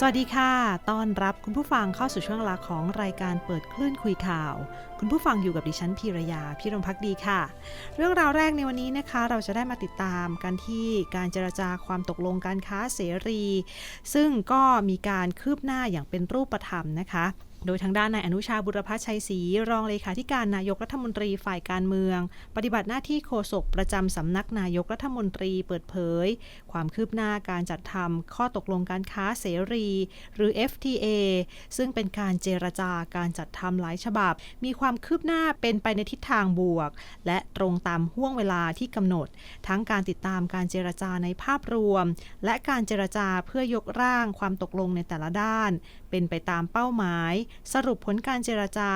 สวัสดีค่ะ ต้อนรับคุณผู้ฟังเข้าสู่ช่วงเวลาของรายการเปิดคลื่นคุยข่าว คุณผู้ฟังอยู่กับดิฉันพีรยาพี่รมพักดีค่ะ เรื่องราวแรกในวันนี้นะคะ เราจะได้มาติดตามกันที่การเจรจาความตกลงการค้าเสรี ซึ่งก็มีการคืบหน้าอย่างเป็นรูปธรรมนะคะ โดยทางด้านนายอนุชาบุรพชัยศรีรองเลขาธิการนายกรัฐมนตรีฝ่ายการเมือง ปฏิบัติหน้าที่โฆษกประจำสำนักนายกรัฐมนตรีเปิดเผย ความคืบหน้าการจัดทำข้อตกลงการค้าเสรี หรือ FTA ซึ่งเป็นการเจรจาการจัดทำหลายฉบับ มีความคืบหน้าเป็นไปในทิศทางบวก และตรงตามห่วงเวลาที่กำหนด ทั้งการติดตามการเจรจาในภาพรวม และการเจรจาเพื่อยกร่างความตกลงในแต่ละด้าน เป็นไปตามเป้าหมายสรุปผลการเจรจา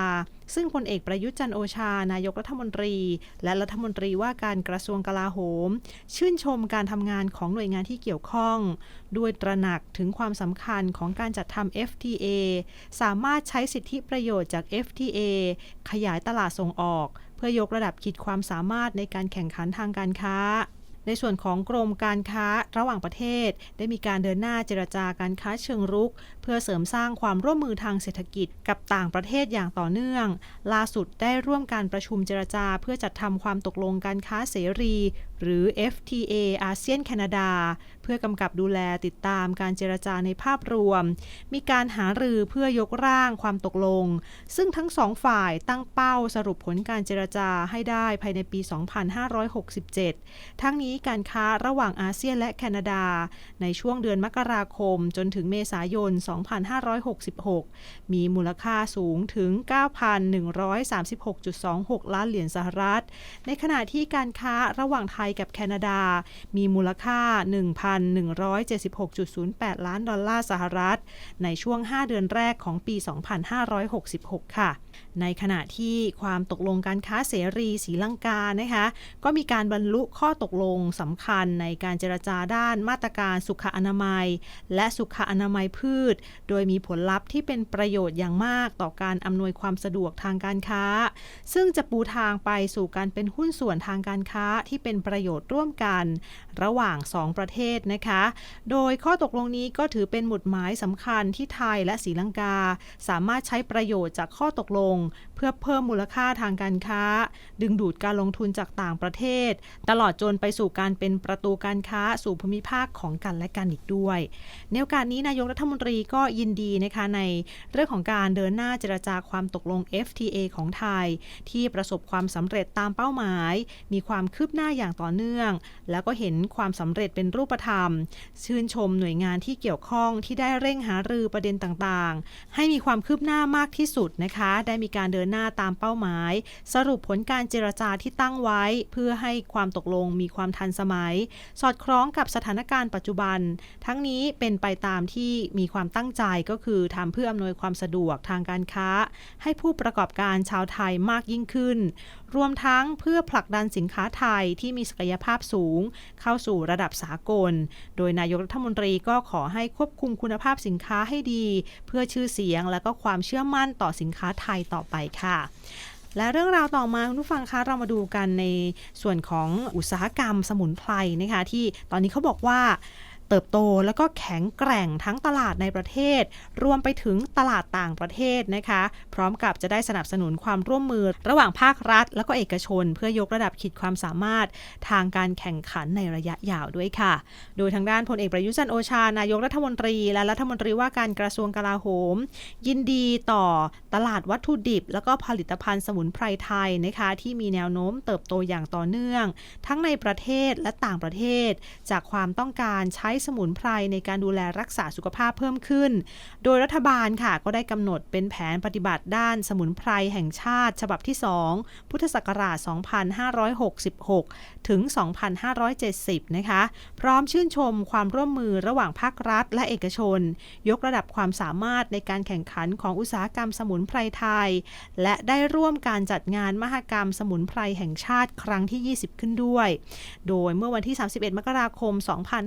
ซึ่งพลเอกประยุทธ์จันโอชา นายกรัฐมนตรี และรัฐมนตรีว่าการกระทรวงกลาโหม ชื่นชมการทำงานของหน่วยงานที่เกี่ยวข้อง ด้วยตระหนักถึงความสำคัญของการจัดทำ FTA สามารถใช้สิทธิประโยชน์จาก FTA ขยายตลาดส่งออก เพื่อยกระดับขีดความสามารถในการแข่งขันทางการค้าในส่วนของกรมการค้าระหว่างประเทศ ได้มีการเดินหน้าเจรจาการค้าเชิงรุกเพื่อเสริมสร้างความร่วมมือทางเศรษฐกิจกับต่างประเทศอย่างต่อเนื่อง ล่าสุดได้ร่วมการประชุมเจรจา เพื่อจัดทำความตกลงการค้าเสรี หรือ FTA อาเซียนแคนาดา เพื่อกำกับดูแลติดตามการเจรจาในภาพรวม มีการหารือเพื่อยกร่างความตกลง ซึ่งทั้งสองฝ่ายตั้งเป้าสรุปผลการเจรจาให้ได้ภายในปี 2567 ทั้งนี้การค้าระหว่างอาเซียนและแคนาดา ในช่วงเดือนมกราคมจนถึงเมษายน2566 มีมูลค่าสูงถึง 9,136.26 ล้านเหรียญสหรัฐ ในขณะที่การค้าระหว่างไทยกับแคนาดา มีมูลค่า 1,176.08 ล้านดอลลาร์สหรัฐ ในช่วง 5 เดือนแรกของปี 2566 ค่ะ ในขณะที่ความตกลงการค้าเสรีศรีลังกานะคะก็มีการบรรลุข้อตกลงสำคัญในการเจรจาด้านมาตรการสุขอนามัย และสุขอนามัยพืช โดยมีผลลัพธ์ที่เป็นประโยชน์อย่างมากต่อการอำนวยความสะดวกทางการค้า ซึ่งจะปูทางไปสู่การเป็นหุ้นส่วนทางการค้าที่เป็นประโยชน์ร่วมกัน ระหว่าง 2 ประเทศนะคะ โดยข้อตกลงนี้ก็ถือเป็นหมุดหมายสำคัญที่ไทยและศรีลังกา สามารถใช้ประโยชน์จากข้อตกลงเพื่อเพิ่มมูลค่าทางการค้า ดึงดูดการลงทุนจากต่างประเทศ ตลอดจนไปสู่การเป็นประตูการค้าสู่ภูมิภาคของกันและกันอีกด้วย ในโอกาสนี้นายกรัฐมนตรีก็ยินดีนะคะในเรื่องของการเดินหน้าเจรจาความตกลง FTA ของไทย ที่ประสบความสำเร็จตามเป้าหมาย มีความคืบหน้าอย่างต่อเนื่อง แล้วก็เห็นความสำเร็จเป็นรูปธรรม ชื่นชมหน่วยงานที่เกี่ยวข้องที่ได้เร่งหารือประเด็นต่างๆ ให้มีความคืบหน้ามากที่สุดนะคะ ได้มีการเดินหน้าตามเป้าหมาย สรุปผลการเจรจาที่ตั้งไว้ เพื่อให้ความตกลงมีความทันสมัย สอดคล้องกับสถานการณ์ปัจจุบัน ทั้งนี้เป็นไปตามที่มีความตั้งใจก็คือทำเพื่ออำนวยความสะดวกทางการค้า ให้ผู้ประกอบการชาวไทยมากยิ่งขึ้น รวมทั้งเพื่อผลักดันสินค้าไทยที่มีศักยภาพสูง เข้าสู่ระดับสากล โดยนายกรัฐมนตรีก็ขอให้ควบคุมคุณภาพสินค้าให้ดี เพื่อชื่อเสียงและก็ความเชื่อมั่นต่อสินค้าไทยต่อไปค่ะและเรื่องราวต่อมาคุณผู้ฟังคะเรามาดูกันในส่วนของอุตสาหกรรมสมุนไพรนะคะที่ตอนนี้เขาบอกว่า เติบโตแล้วก็แข็งแกร่งทั้งตลาดในประเทศ รวมไปถึงตลาดต่างประเทศนะคะ พร้อมกับจะได้สนับสนุนความร่วมมือ ระหว่างภาครัฐ แล้วก็เอกชน เพื่อยกระดับขีดความสามารถทางการแข่งขันในระยะยาวด้วยค่ะ โดยทางด้านพลเอกประยุจันโอชานายกรัฐมนตรี และรัฐมนตรีว่าการกระทรวงกลาโหม ยินดีต่อตลาดวัตถุดิบ แล้วก็ผลิตภัณฑ์สมุนไพรไทยนะคะที่มีแนวโน้มเติบโตอย่างต่อเนื่อง ทั้งในประเทศและต่างประเทศ จากความต้องการใช้สมุนไพรในการดูแลรักษาสุขภาพเพิ่มขึ้น โดยรัฐบาลค่ะก็ได้กำหนดเป็นแผนปฏิบัติด้านสมุนไพรแห่งชาติ ฉบับที่ 2 พุทธศักราช 2566 ถึง 2570 นะคะ พร้อมชื่นชมความร่วมมือระหว่างภาครัฐและเอกชน ยกระดับความสามารถในการแข่งขันของอุตสาหกรรมสมุนไพรไทย และได้ร่วมการจัดงานมหกรรมสมุนไพรแห่งชาติครั้งที่ 20 ขึ้นด้วย โดยเมื่อวันที่ 31 มกราคม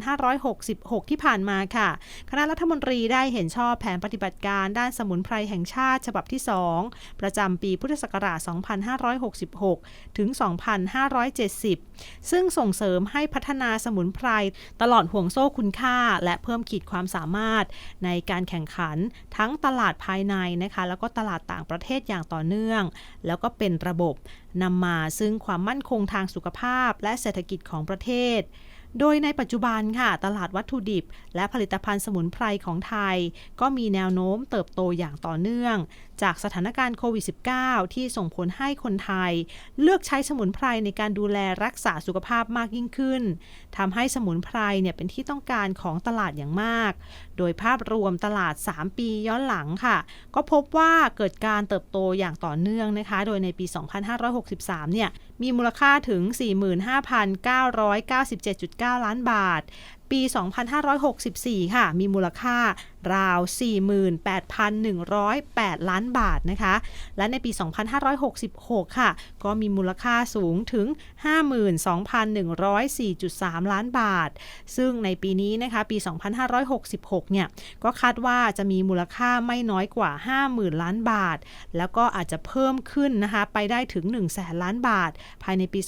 2560 2566 ที่ผ่านมาค่ะ คณะรัฐมนตรีได้เห็นชอบแผนปฏิบัติการด้านสมุนไพรแห่งชาติฉบับที่ 2 ประจำปีพุทธศักราช 2566 ถึง 2570 ซึ่งส่งเสริมให้พัฒนาสมุนไพรตลอดห่วงโซ่คุณค่า และเพิ่มขีดความสามารถในการแข่งขันทั้งตลาดภายในนะคะ แล้วก็ตลาดต่างประเทศอย่างต่อเนื่อง แล้วก็เป็นระบบนำมาซึ่งความมั่นคงทางสุขภาพและเศรษฐกิจของประเทศ โดยในปัจจุบันค่ะ ตลาดวัตถุดิบ และผลิตภัณฑ์สมุนไพรของไทย ก็มีแนวโน้มเติบโตอย่างต่อเนื่อง จากสถานการณ์โควิด -19 ที่ส่งผลให้คนไทย เลือกใช้สมุนไพรในการดูแลรักษาสุขภาพมากยิ่งขึ้นทำให้สมุนไพรเนี่ยเป็นที่ต้องการของตลาดอย่างมาก โดยภาพรวมตลาด 3 ปีย้อนหลังค่ะ ก็พบว่าเกิดการเติบโตอย่างต่อเนื่องนะคะ โดยในปี 2563 เนี่ย มีมูลค่าถึง 45,997.9 ล้านบาท ปี 2564 ค่ะ มีมูลค่า ราว 48,108 ล้านบาทนะคะ และในปี 2566 ค่ะ ก็มีมูลค่าสูงถึง 52,104.3 ล้านบาท ซึ่งในปีนี้นะคะ ปี 2566 เนี่ย ก็คาดว่าจะมีมูลค่าไม่น้อยกว่า 50,000 ล้านบาท แล้วก็อาจจะเพิ่มขึ้นนะคะ ไปได้ถึง 1 0 0 0 0แสนล้านบาท ภายในปี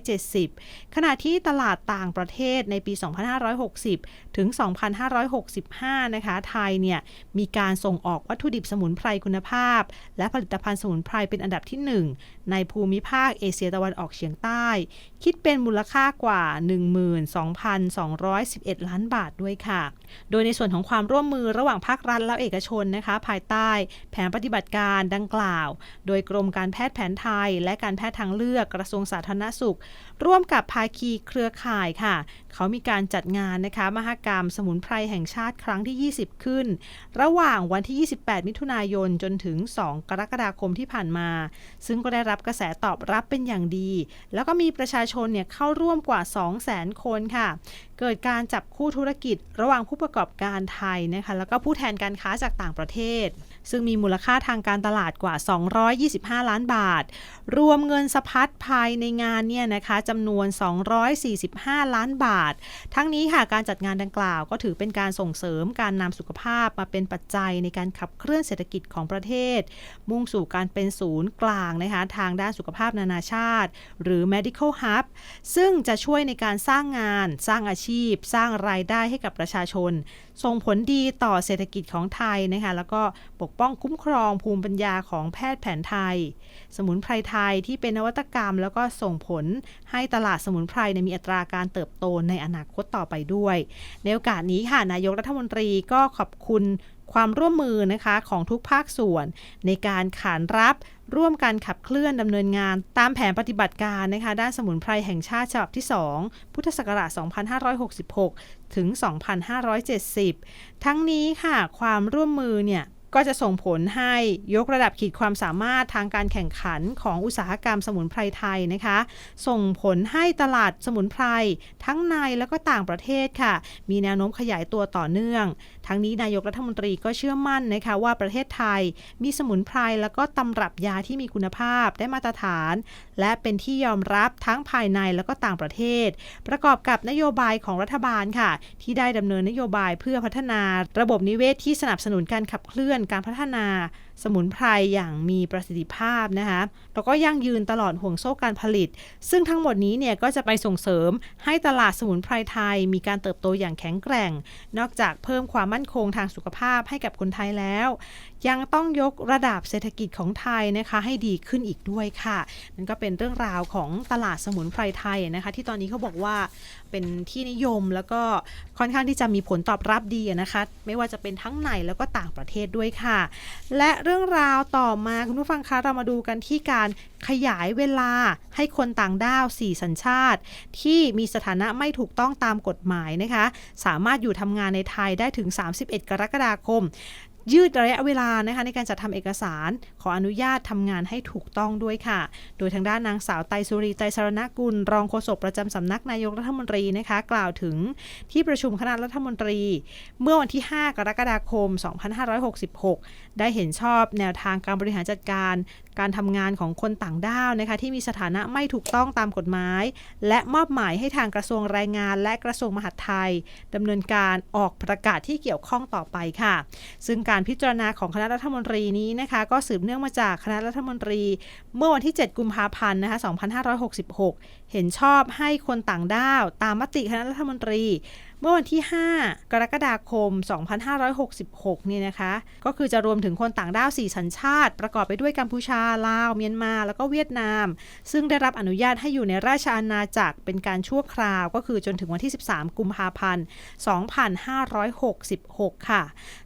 2570 ขณะที่ตลาดต่างประเทศในปี 2560 ถึง 2565 นะคะไทยเนี่ยมีการส่งออกวัตถุดิบสมุนไพรคุณภาพ และผลิตภัณฑ์สมุนไพรเป็นอันดับที่ 1 ในภูมิภาคเอเชียตะวันออกเฉียงใต้ คิดเป็นมูลค่ากว่า 12,211 ล้านบาทด้วยค่ะ โดยในส่วนของความร่วมมือระหว่างภาครัฐและเอกชนนะคะ ภายใต้แผนปฏิบัติการดังกล่าว โดยกรมการแพทย์แผนไทย และการแพทย์ทางเลือกกระทรวงสาธารณสุข ร่วมกับภาคีเครือข่ายค่ะ เขามีการจัดงานนะคะมหกรรมสมุนไพรแห่งชาติครั้งที่ 20 ขึ้น ระหว่างวันที่ 28 มิถุนายนจนถึง 2 กรกฎาคมที่ผ่านมา ซึ่งก็ได้รับกระแสตอบรับเป็นอย่างดี แล้วก็มีประชาชนเนี่ยเข้าร่วมกว่า 200,000 คนค่ะ เกิดการจับคู่ธุรกิจระหว่างผู้ประกอบการไทยนะคะแล้วก็ผู้แทนการค้าจากต่างประเทศ ซึ่งมีมูลค่าทางการตลาดกว่า 225 ล้านบาท รวมเงินสะพัดภายในงานเนี่ยนะคะจำนวน 245 ล้านบาท ทั้งนี้ค่ะการจัดงานดังกล่าว ก็ถือเป็นการส่งเสริมการนำสุขภาพมาเป็นปัจจัยในการขับเคลื่อนเศรษฐกิจของประเทศ มุ่งสู่การเป็นศูนย์กลางนะคะทางด้านสุขภาพนานาชาติ หรือ medical hub ซึ่งจะช่วยในการสร้างงาน สร้างอาชีพ สร้างรายได้ให้กับประชาชน ส่งผลดีต่อเศรษฐกิจของไทยนะคะแล้วก็ปกป้องคุ้มครองภูมิปัญญาของแพทย์แผนไทย สมุนไพรไทยที่เป็นนวัตกรรม แล้วก็ส่งผลให้ตลาดสมุนไพรมีอัตราการเติบโตในอนาคตต่อไปด้วย ในโอกาสนี้ค่ะนายกรัฐมนตรีก็ขอบคุณความร่วมมือนะคะของทุกภาคส่วนในการขานรับ ร่วมกันขับเคลื่อนดำเนินงานตามแผนปฏิบัติการนะคะด้านสมุนไพรแห่งชาติฉบับที่ 2 พุทธศักราช 2566 ถึง 2570 ทั้งนี้ค่ะ ความร่วมมือเนี่ย ก็จะส่งผลให้ยกระดับขีดความสามารถทางการแข่งขันของอุตสาหกรรมสมุนไพรไทยนะคะ ส่งผลให้ตลาดสมุนไพรทั้งในและก็ต่างประเทศค่ะ มีแนวโน้มขยายตัวต่อเนื่อง ทั้งนี้นายกรัฐมนตรีก็เชื่อมั่นนะคะว่าประเทศไทยมีสมุนไพรแล้วก็ตำรับยาที่มีคุณภาพได้มาตรฐาน และเป็นที่ยอมรับทั้งภายในแล้วก็ต่างประเทศ ประกอบกับนโยบายของรัฐบาลค่ะ ที่ได้ดำเนินนโยบายเพื่อพัฒนา ระบบนิเวศที่สนับสนุนการขับเคลื่อนการพัฒนา สมุนไพรอย่างมีประสิทธิภาพนะคะแล้วก็ยั่งยืนตลอดห่วงโซ่การผลิต ซึ่งทั้งหมดนี้เนี่ยก็จะไปส่งเสริมให้ตลาดสมุนไพรไทย มีการเติบโตอย่างแข็งแกร่ง นอกจากเพิ่มความมั่นคงทางสุขภาพให้กับคนไทยแล้ว ยังต้องยกระดับเศรษฐกิจของไทยนะคะให้ดีขึ้นอีกด้วยค่ะนั่นก็เป็นเรื่องราวของตลาดสมุนไพรไทยนะคะที่ตอนนี้เขาบอกว่าเป็นที่นิยมแล้วก็ค่อนข้างที่จะมีผลตอบรับดีนะคะ ไม่ว่าจะเป็นทั้งในแล้วก็ต่างประเทศด้วยค่ะ และเรื่องราวต่อมาคุณผู้ฟังคะเรามาดูกันที่การขยายเวลาให้คนต่างด้าว 4 สัญชาติ ที่มีสถานะไม่ถูกต้องตามกฎหมายนะคะ สามารถอยู่ทำงานในไทยได้ถึง 31 กรกฎาคม ยืดระยะเวลานะคะในการจัดทำเอกสาร ขออนุญาตทำงานให้ถูกต้องด้วยค่ะ โดยทางด้านนางสาวไตรสุรีไตรสรณกุล รองโฆษกประจำสำนักนายกรัฐมนตรีนะคะ กล่าวถึงที่ประชุมคณะรัฐมนตรี เมื่อวันที่ 5 กรกฎาคม 2566ได้เห็นชอบแนวทางการบริหารจัดการ การทำงานของคนต่างด้าวนะคะที่มีสถานะไม่ถูกต้องตามกฎหมาย และมอบหมายให้ทางกระทรวงแรงงาน และกระทรวงมหาดไทยดำเนินการออกประกาศที่เกี่ยวข้องต่อไปค่ะ ซึ่งการพิจารณาของคณะรัฐมนตรีนี้นะคะก็สืบเนื่องมาจากคณะรัฐมนตรี เมื่อวันที่ 7 กุมภาพันธ์นะคะ2566 เห็นชอบให้คนต่างด้าว ตามมติคณะรัฐมนตรี เมื่อวันที่ 5 กรกฎาคม 2566 เนี่ยนะคะ ก็คือจะรวมถึงคนต่างด้าว 4 สัญชาติ ประกอบไปด้วยกัมพูชา ลาว เมียนมา แล้วก็เวียดนาม ซึ่งได้รับอนุญาตให้อยู่ในราชอาณาจักรเป็นการชั่วคราว ก็คือจนถึงวันที่ 13 กุมภาพันธ์ 2566 ค่ะ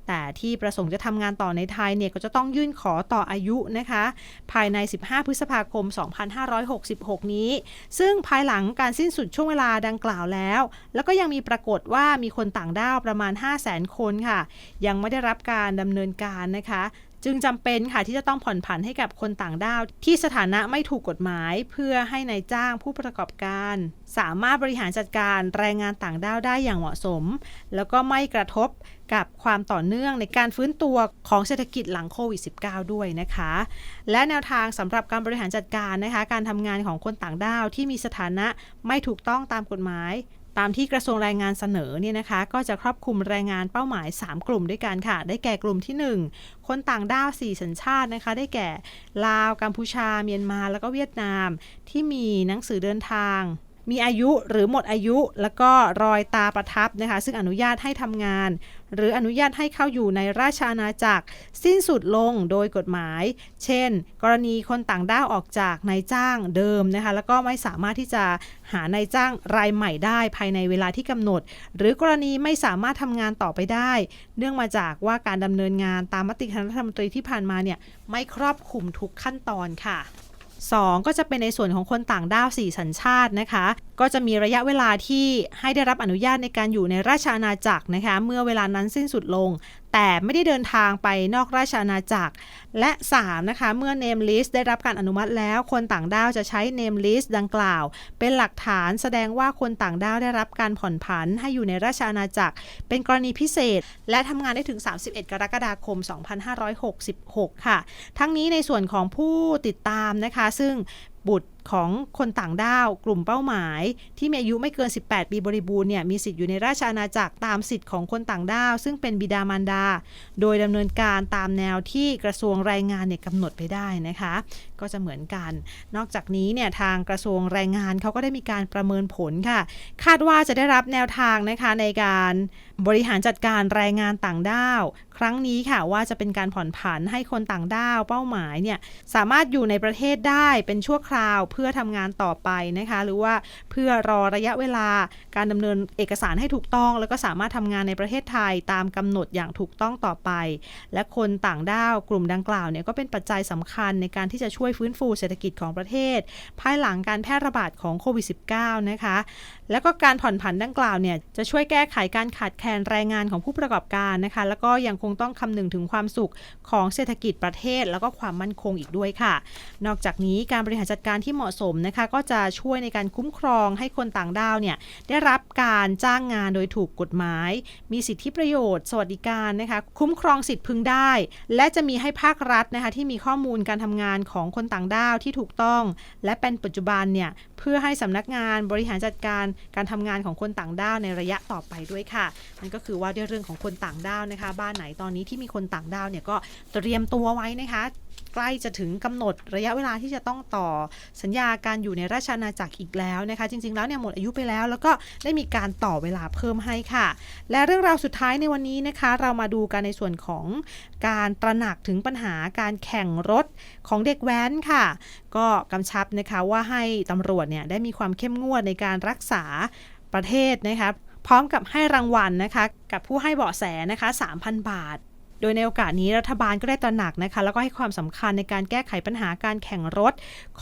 แต่ที่ประสงค์จะทำงานต่อในไทยเนี่ยก็จะต้องยื่นขอต่ออายุนะคะ ภายใน 15 พฤษภาคม 2566 นี้ ซึ่งภายหลังการสิ้นสุดช่วงเวลาดังกล่าวแล้ว แล้วก็ยังมีปรากฏว่ามีคนต่างด้าวประมาณ 500,000 คนค่ะ ยังไม่ได้รับการดำเนินการนะคะจึงจำเป็นค่ะที่จะต้องผ่อนผันให้กับคนต่างด้าว ที่สถานะไม่ถูกกฎหมาย เพื่อให้ในายจ้างผู้ประกอบการ สามารถบริหารจัดการแรงงานต่างด้าวได้อย่างเหมาะสม แล้วก็ไม่กระทบกับความต่อเนื่องในการฟื้นตัวของเศรษฐกิจหลังโควิด -19 ด้วยนะคะ และแนวทางสำหรับการบริหารจัดการนะคะ การทำงานของคนต่างด้าวที่มีสถานะไม่ถูกต้องตามกฎหมาย ตามที่กระทรวงแรงงานเสนอเนี่ยนะคะ ก็จะครอบคลุมแรงงานเป้าหมาย 3 กลุ่มด้วยกันค่ะ ได้แก่กลุ่มที่ 1 คนต่างด้าว 4 สัญชาตินะคะ ได้แก่ลาว กัมพูชา เมียนมา แล้วก็เวียดนาม ที่มีหนังสือเดินทาง มีอายุหรือหมดอายุ แล้วก็รอยตาประทับนะคะ ซึ่งอนุญาตให้ทำงาน หรืออนุญาตให้เข้าอยู่ในราชอาณาจักร สิ้นสุดลงโดยกฎหมาย เช่น กรณีคนต่างด้าวออกจากนายจ้างเดิมนะคะ แล้วก็ไม่สามารถที่จะหานายจ้างรายใหม่ได้ภายในเวลาที่กำหนด หรือกรณีไม่สามารถทำงานต่อไปได้ เนื่องมาจากว่าการดำเนินงานตามมติคณะรัฐมนตรีที่ผ่านมาเนี่ยไม่ครอบคลุมทุกขั้นตอนค่ะ 2 ก็จะเป็นในส่วนของคนต่างด้าว 4 สัญชาตินะคะ ก็จะมีระยะเวลาที่ให้ได้รับอนุญาตในการอยู่ในราชอาณาจักรนะคะ เมื่อเวลานั้นสิ้นสุดลง แต่ไม่ได้เดินทางไปนอกราชอาณาจักร และ 3 นะคะ เมื่อ name list ได้รับการอนุมัติแล้วคนต่างด้าวจะใช้ name list ดังกล่าว เป็นหลักฐานแสดงว่าคนต่างด้าวได้รับการผ่อนผันให้อยู่ในราชอาณาจักร เป็นกรณีพิเศษ และทำงานได้ถึง 31 กรกฎาคม 2566 ค่ะ ทั้งนี้ในส่วนของผู้ติดตามนะคะ ซึ่ง บุตรของคนต่างด้าว กลุ่มเป้าหมาย ที่มีอายุไม่เกิน 18 ปีบริบูรณ์เนี่ยมีสิทธิ์อยู่ในราชอาณาจักรตามสิทธิ์ของคนต่างด้าว ซึ่งเป็นบิดามารดา โดยดำเนินการตามแนวที่กระทรวงแรงงานเนี่ยกำหนดไปได้นะคะก็จะเหมือนกัน นอกจากนี้เนี่ยทางกระทรวงแรงงานเขาก็ได้มีการประเมินผลค่ะ คาดว่าจะได้รับแนวทางนะคะในการบริหารจัดการแรงงานต่างด้าว ครั้งนี้ค่ะว่าจะเป็นการผ่อนผันให้คนต่างด้าวเป้าหมายเนี่ยสามารถอยู่ในประเทศได้เป็นชั่วคราวเพื่อทำงานต่อไปนะคะหรือว่าเพื่อรอระยะเวลาการดำเนินเอกสารให้ถูกต้อง แล้วก็สามารถทำงานในประเทศไทยตามกำหนดอย่างถูกต้องต่อไป และคนต่างด้าวกลุ่มดังกล่าวเนี่ยก็เป็นปัจจัยสำคัญในการที่จะช่วยวยฟื้นฟูเศรษฐกิจของประเทศ ภายหลังการแพร่ระบาดของโควิด -19 นะคะ แล้วก็การผ่อนผันดังกล่าวเนี่ยจะช่วยแก้ไขการขาดแคลนแรงงานของผู้ประกอบการนะคะ แล้วก็ยังคงต้องคำนึงถึงความสุขของเศรษฐกิจประเทศ แล้วก็ความมั่นคงอีกด้วยค่ะ นอกจากนี้การบริหารจัดการที่เหมาะสมนะคะ ก็จะช่วยในการคุ้มครองให้คนต่างด้าวเนี่ยได้รับการจ้างงานโดยถูกกฎหมาย มีสิทธิประโยชน์ สวัสดิการนะคะ คุ้มครองสิทธิพึงได้ และจะมีให้ภาครัฐนะคะที่มีข้อมูลการทำงานของคนต่างด้าวที่ถูกต้อง และเป็นปัจจุบันเนี่ยเพื่อให้สำนักงานบริหารจัดการการทำงานของคนต่างด้าวในระยะต่อไปด้วยค่ะนั่นก็คือว่าด้วยเรื่องของคนต่างด้าวนะคะ บ้านไหนตอนนี้ที่มีคนต่างด้าวเนี่ยก็เตรียมตัวไว้นะคะ ใกล้จะถึงกำหนดระยะเวลาที่จะต้องต่อสัญญาการอยู่ในราชอาณาจักรอีกแล้วนะคะ จริง ๆ แล้วเนี่ยหมดอายุไปแล้ว แล้วก็ได้มีการต่อเวลาเพิ่มให้ค่ะ และเรื่องราวสุดท้ายในวันนี้นะคะ เรามาดูกันในส่วนของการตระหนักถึงปัญหาการแข่งรถของเด็กแว้นค่ะ ก็กำชับนะคะว่าให้ตำรวจเนี่ยได้มีความเข้มงวดในการรักษาประเทศนะคะพร้อมกับให้รางวัลนะคะ กับผู้ให้เบาะแสนะคะ 3,000 บาท โดยในโอกาสนี้รัฐบาลก็ได้ตระหนักนะคะ แล้วก็ให้ความสำคัญในการแก้ไขปัญหาการแข่งรถ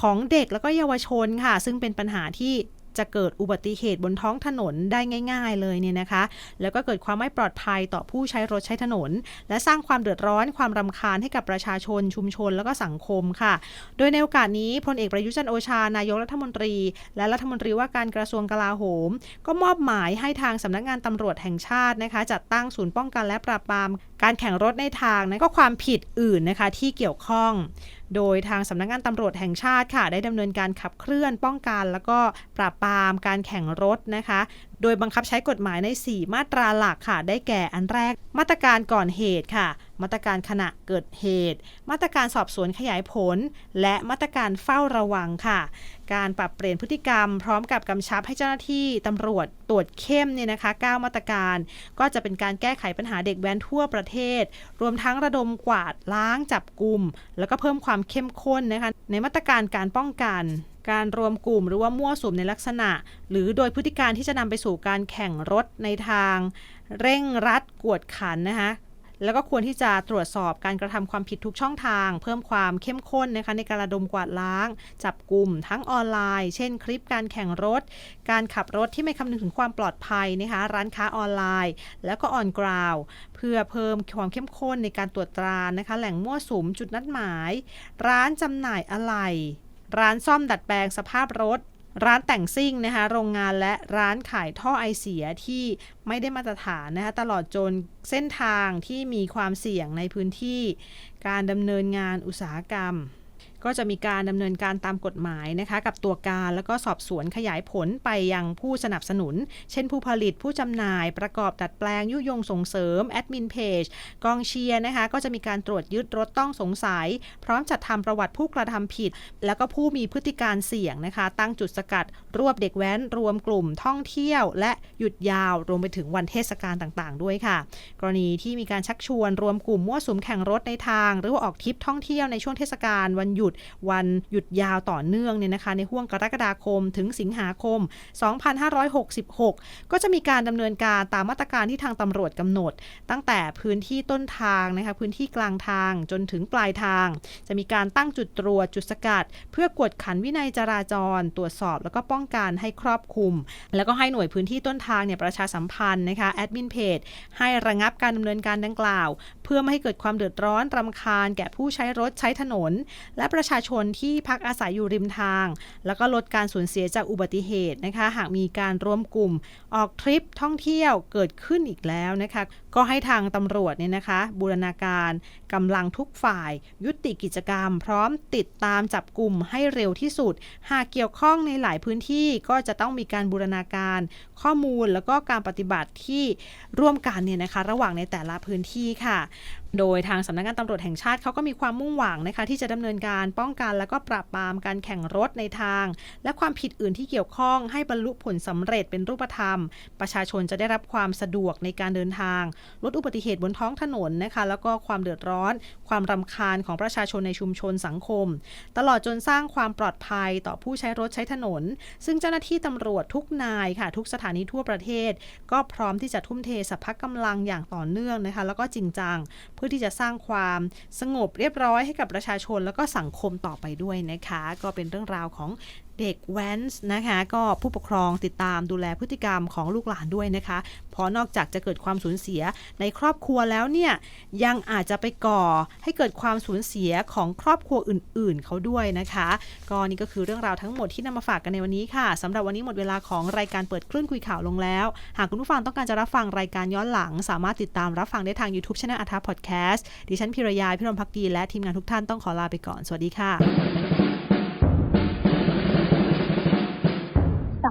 ของเด็กแล้วก็เยาวชนค่ะ ซึ่งเป็นปัญหาที่จะเกิดอุบัติเหตุบนท้องถนนได้ง่าย ๆ เลยเนี่ยนะคะ แล้วก็เกิดความไม่ปลอดภัยต่อผู้ใช้รถใช้ถนน และสร้างความเดือดร้อนความรำคาญให้กับประชาชนชุมชนแล้วก็สังคมค่ะ โดยในโอกาสนี้พลเอกประยุจันโอชานายกรัฐมนตรี และรัฐมนตรีว่าการกระทรวงกลาโหม ก็มอบหมายให้ทางสำนักงานตำรวจแห่งชาตินะคะ จัดตั้งศูนย์ป้องกันและปราบปราม การแข่งรถในทางนั้นก็ความผิดอื่นนะคะที่เกี่ยวข้อง โดยทางสำนักงานตำรวจแห่งชาติค่ะ ได้ดำเนินการขับเคลื่อนป้องกันแล้วก็ปราบปรามการแข่งรถนะคะ โดยบังคับใช้กฎหมายใน 4 มาตราหลักค่ะ ได้แก่อันแรกมาตรการก่อนเหตุค่ะ มาตรการขณะเกิดเหตุ มาตรการสอบสวนขยายผล และมาตรการเฝ้าระวังค่ะ การปรับเปลี่ยนพฤติกรรม พร้อมกับกำชับให้เจ้าหน้าที่ตำรวจตรวจเข้มเนี่ยนะคะ 9 มาตรการ ก็จะเป็นการแก้ไขปัญหาเด็กแว้นทั่วประเทศ รวมทั้งระดมกวาดล้างจับกลุ่ม แล้วก็เพิ่มความเข้มข้นนะคะในมาตรการการป้องกันการรวมกลุ่มหรือว่ามั่วสุมในลักษณะ หรือโดยพฤติการที่จะนำไปสู่การแข่งรถในทาง เร่งรัดกวดขันนะคะ แล้วก็ควรที่จะตรวจสอบการกระทำความผิดทุกช่องทาง เพิ่มความเข้มข้นนะคะในการระดมกวาดล้าง จับกลุ่มทั้งออนไลน์ เช่น คลิปการแข่งรถ การขับรถที่ไม่คำนึงถึงความปลอดภัยนะคะร้านค้าออนไลน์ แล้วก็ออนกราวเพื่อเพิ่มความเข้มข้นในการตรวจตรานะคะแหล่งมั่วสุมจุดนัดหมาย ร้านจำหน่ายอะไหล่ร้านซ่อมดัดแปลงสภาพรถ ร้านแต่งซิ่งนะคะโรงงานและร้านขายท่อไอเสียที่ไม่ได้มาตรฐานนะคะตลอดจนเส้นทางที่มีความเสี่ยงในพื้นที่ การดำเนินงานอุตสาหกรรม ก็จะมีการดำเนินการตามกฎหมายนะคะกับตัวการแล้วก็สอบสวนขยายผลไปยังผู้สนับสนุน เช่นผู้ผลิตผู้จำหน่ายประกอบดัดแปลงยุยงส่งเสริมแอดมินเพจกองเชียร์นะคะก็จะมีการตรวจยึดรถต้องสงสัย พร้อมจัดทำประวัติผู้กระทำผิด แล้วก็ผู้มีพฤติการเสี่ยงนะคะ ตั้งจุดสกัด รวบเด็กแว้น รวมกลุ่มท่องเที่ยว และหยุดยาวรวมไปถึงวันเทศกาลต่างๆ ด้วยค่ะ กรณีที่มีการชักชวนรวมกลุ่มมั่วสุมแข่งรถในทาง หรือว่าออกทริปท่องเที่ยวในช่วงเทศกาลวันหยุดวันหยุดยาวต่อเนื่องเนี่ยนะคะ ในห่วงกรกฎาคมถึงสิงหาคม 2566 ก็จะมีการดำเนินการตามมาตรการที่ทางตำรวจกำหนด ตั้งแต่พื้นที่ต้นทางนะคะพื้นที่กลางทางจนถึงปลายทาง จะมีการตั้งจุดตรวจจุดสกัด เพื่อกวดขันวินัยจราจร ตรวจสอบแล้วก็ป้องกันให้ครอบคลุม แล้วก็ให้หน่วยพื้นที่ต้นทางเนี่ยประชาสัมพันธ์นะคะแอดมินเพจให้ระงับการดำเนินการดังกล่าว เพื่อไม่ให้เกิดความเดือดร้อนรำคาญแก่ผู้ใช้รถใช้ถนน และประชาชนที่พักอาศัยอยู่ริมทาง แล้วก็ลดการสูญเสียจากอุบัติเหตุนะคะ หากมีการรวมกลุ่มออกทริปท่องเที่ยวเกิดขึ้นอีกแล้วนะคะ ก็ให้ทางตำรวจเนี่ยนะคะ บูรณาการกำลังทุกฝ่าย ยุติกิจกรรม พร้อมติดตามจับกลุ่มให้เร็วที่สุด หากเกี่ยวข้องในหลายพื้นที่ก็จะต้องมีการบูรณาการ ข้อมูลแล้วก็การปฏิบัติที่ร่วมกันเนี่ยนะคะ ระหว่างในแต่ละพื้นที่ค่ะ โดยทางสำนักงานตำรวจแห่งชาติเขาก็มีความมุ่งหวังนะคะ ที่จะดำเนินการป้องกันแล้วก็ปราบปรามการแข่งรถในทาง และความผิดอื่นที่เกี่ยวข้องให้บรรลุผลสำเร็จเป็นรูปธรรม ประชาชนจะได้รับความสะดวกในการเดินทางลดอุบัติเหตุบนท้องถนนนะคะ แล้วก็ความเดือดร้อน ความรำคาญของประชาชนในชุมชนสังคม ตลอดจนสร้างความปลอดภัยต่อผู้ใช้รถใช้ถนน ซึ่งเจ้าหน้าที่ตำรวจทุกนายค่ะ ทุกสถานีทั่วประเทศ ก็พร้อมที่จะทุ่มเทสรรพกำลังอย่างต่อเนื่องนะคะ แล้วก็จริงจังเพื่อที่จะสร้างความสงบเรียบร้อยให้กับประชาชน แล้วก็สังคมต่อไปด้วยนะคะ ก็เป็นเรื่องราวของ เด็กแว้นส์นะคะ ก็ผู้ปกครองติดตามดูแลพฤติกรรมของลูกหลานด้วยนะคะเพราะนอกจากจะเกิดความสูญเสียในครอบครัวแล้วเนี่ยยังอาจจะไปก่อให้เกิดความสูญเสียของครอบครัวอื่น ๆ เขาด้วยนะคะก็นี่ก็คือเรื่องราวทั้งหมดที่นำมาฝากกันในวันนี้ค่ะสำหรับวันนี้หมดเวลาของรายการเปิดคลื่นคุยข่าวลงแล้ว หากคุณผู้ฟังต้องการจะรับฟังรายการย้อนหลัง สามารถติดตามรับฟังได้ทาง YouTube c h anel อัธพอดแคสต์ดิฉันพิรยาพิรมพักดีและทีมงานทุกท่านต้องขอลาไปก่อนสวัสดีค่ะ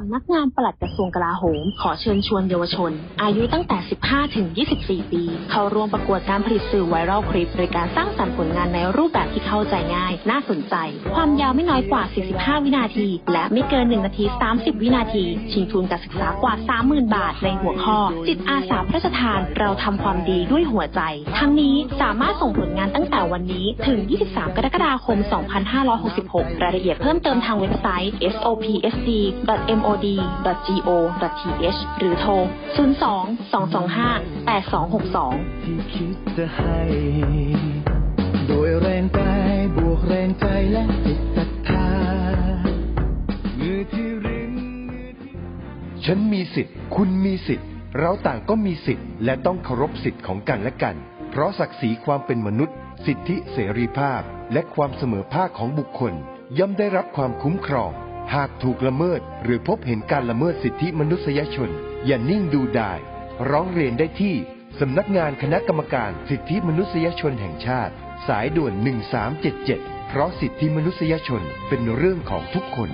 ำนักงานปลัดกระทรวงกลาโหม ขอเชิญชวนเยาวชน อายุตั้งแต่ 15 ถึง 24 ปี เข้าร่วมประกวดการผลิตสื่อไวรัลคลิปโดยการสร้างสรรค์ผลงานในรูปแบบที่เข้าใจง่าย น่าสนใจ ความยาวไม่น้อยกว่า 45 วินาที และไม่เกิน 1 นาที 30 วินาที ชิงทุนการศึกษากว่า 30,000 บาท ในหัวข้อ จิตอาสาพระราชทาน เราทำความดีด้วยหัวใจ ทั้งนี้สามารถส่งผลงานตั้งแต่วันนี้ถึง 23 กรกฎาคม 2566 รายละเอียดเพิ่มเติมทางเว็บไซต์ sopsc.mo pod.go.th หรือโทร 02 225 8262คิดจะให้โดยแรงกายบวกแรงใจและจิตศรัทธามือที่รินฉันมีสิทธิ์ คุณมีสิทธิ์ เราต่างก็มีสิทธิ์ และต้องเคารพสิทธิ์ของกันและกัน เพราะศักดิ์ศรีความเป็นมนุษย์ สิทธิเสรีภาพ และความเสมอภาคของบุคคล ย่อมได้รับความคุ้มครอง หากถูกละเมิดหรือพบเห็นการละเมิดสิทธิมนุษยชน อย่านิ่งดูดาย ร้องเรียนได้ที่สำนักงานคณะกรรมการสิทธิมนุษยชนแห่งชาติ สายด่วน 1377 เพราะสิทธิมนุษยชนเป็นเรื่องของทุกคน